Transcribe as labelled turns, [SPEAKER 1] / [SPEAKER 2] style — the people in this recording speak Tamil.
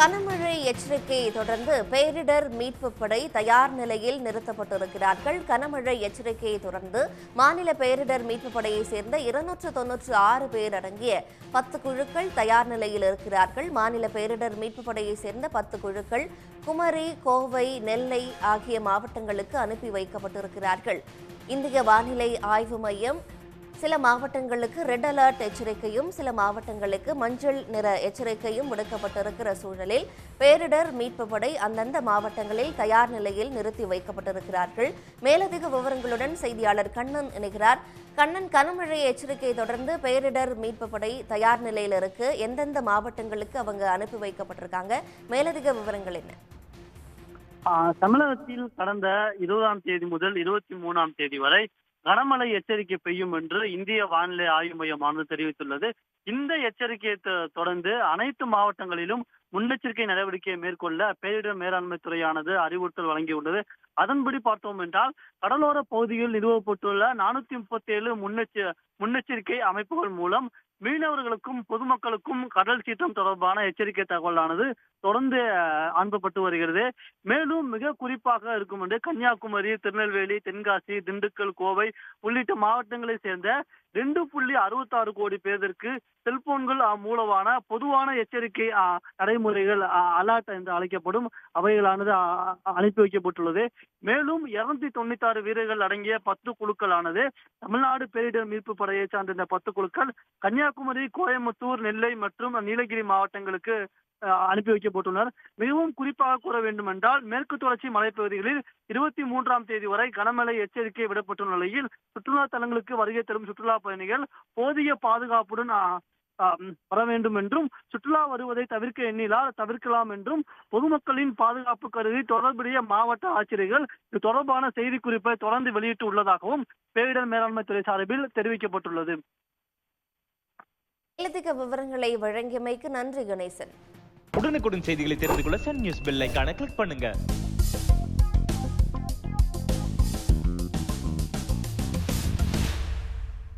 [SPEAKER 1] கனமழை எச்சரிக்கையை தொடர்ந்து பேரிடர் மீட்பு படை தயார் நிலையில் நிறுத்தப்பட்டிருக்கிறார்கள். கனமழை எச்சரிக்கையை தொடர்ந்து மாநில பேரிடர் மீட்பு படையை சேர்ந்த இருநூற்று தொன்னூற்று ஆறு பேர் அடங்கிய பத்து குழுக்கள் தயார் நிலையில் இருக்கிறார்கள். மாநில பேரிடர் மீட்பு படையை சேர்ந்த பத்து குழுக்கள் குமரி கோவை நெல்லை ஆகிய மாவட்டங்களுக்கு அனுப்பி வைக்கப்பட்டிருக்கிறார்கள். இந்திய வானிலை ஆய்வு மையம் சில மாவட்டங்களுக்கு ரெட் அலர்ட் எச்சரிக்கையும் சில மாவட்டங்களுக்கு மஞ்சள் நிற எச்சரிக்கையும் விடுக்கப்பட்டிருக்கிற சூழலில் பேரிடர் மீட்பு படை அந்தந்த மாவட்டங்களில் தயார் நிலையில் நிறுத்தி வைக்கப்பட்டிருக்கிறார்கள். மேலதிக விவரங்களுடன் செய்தியாளர் கண்ணன் இணைகிறார். கண்ணன் கனமழை எச்சரிக்கையை தொடர்ந்து பேரிடர் மீட்பு படை தயார் நிலையில் இருக்கு. எந்தெந்த மாவட்டங்களுக்கு அவங்க அனுப்பி வைக்கப்பட்டிருக்காங்க? மேலதிக விவரங்கள் என்ன?
[SPEAKER 2] தமிழகத்தில் கடந்த இருபதாம் தேதி முதல் இருபத்தி மூணாம் தேதி வரை கனமழை எச்சரிக்கை பெய்யும் என்று இந்திய வானிலை ஆய்வு மையமானது தெரிவித்துள்ளது. இந்த எச்சரிக்கையை தொடர்ந்து அனைத்து மாவட்டங்களிலும் முன்னெச்சரிக்கை நடவடிக்கையை மேற்கொள்ள பேரிடர் மேலாண்மை துறையானது அறிவுறுத்தல் வழங்கியுள்ளது. அதன்படி பார்த்தோம் என்றால் கடலோர பகுதியில் நிறுவப்பட்டுள்ள நானூத்தி முப்பத்தி ஏழு முன்னெச்ச முன்னெச்சரிக்கை அமைப்புகள் மூலம் மீனவர்களுக்கும் பொதுமக்களுக்கும் கடல் சீற்றம் தொடர்பான எச்சரிக்கை தகவலானது தொடர்ந்து அனுப்பப்பட்டு வருகிறது. மேலும் மிக குறிப்பாக இருக்கும் என்று கன்னியாகுமரி திருநெல்வேலி தென்காசி திண்டுக்கல் கோவை உள்ளிட்ட மாவட்டங்களை சேர்ந்த ரெண்டு புள்ளி அறுபத்தாறு கோடி பேருக்கு செல்போன்கள் மூலமான பொதுவான எச்சரிக்கை நடை நடைமுறைகள் அலாட் என்று அழைக்கப்படும் அவைகளானது அனுப்பி வைக்கப்பட்டுள்ளது. மேலும் இருநூத்தி தொண்ணூத்தி ஆறு வீரர்கள் அடங்கிய பத்து குழுக்களானது தமிழ்நாடு பேரிடர் மீட்பு படையை சார்ந்த இந்த பத்து குழுக்கள் கன்னியாகுமரி கோயம்புத்தூர் நெல்லை மற்றும் நீலகிரி மாவட்டங்களுக்கு அனுப்பி வைக்கப்பட்டுள்ளனர். மிகவும் குறிப்பாக கூற வேண்டும் என்றால் மேற்கு தொடர்ச்சி மலைப்பகுதிகளில் இருபத்தி மூன்றாம் தேதி வரை கனமழை எச்சரிக்கை விடப்பட்டுள்ள நிலையில் சுற்றுலா தலங்களுக்கு வருகை தரும் சுற்றுலா பயணிகள் போதிய பாதுகாப்புடன் வர வேண்டும் என்றும் சுற்றுலா வருவதை தவிர்க்க எண்ணினால் தவிர்க்கலாம் என்றும் பொதுமக்களின் பாதுகாப்பு கருதி தொடர்புடைய மாவட்ட ஆட்சியர்கள் இது தொடர்பான செய்திக்குறிப்பை தொடர்ந்து வெளியிட்டு உள்ளதாகவும் பேரிடர் மேலாண்மை துறை சார்பில் தெரிவிக்கப்பட்டுள்ளது.
[SPEAKER 1] விவரங்களை வழங்கியமைக்கு நன்றி கணேசன்.
[SPEAKER 3] உடனுக்குடன் செய்திகளை தெரிந்து கொள்ள சன் நியூஸ் பெல் ஐகானை கிளிக் பண்ணுங்க.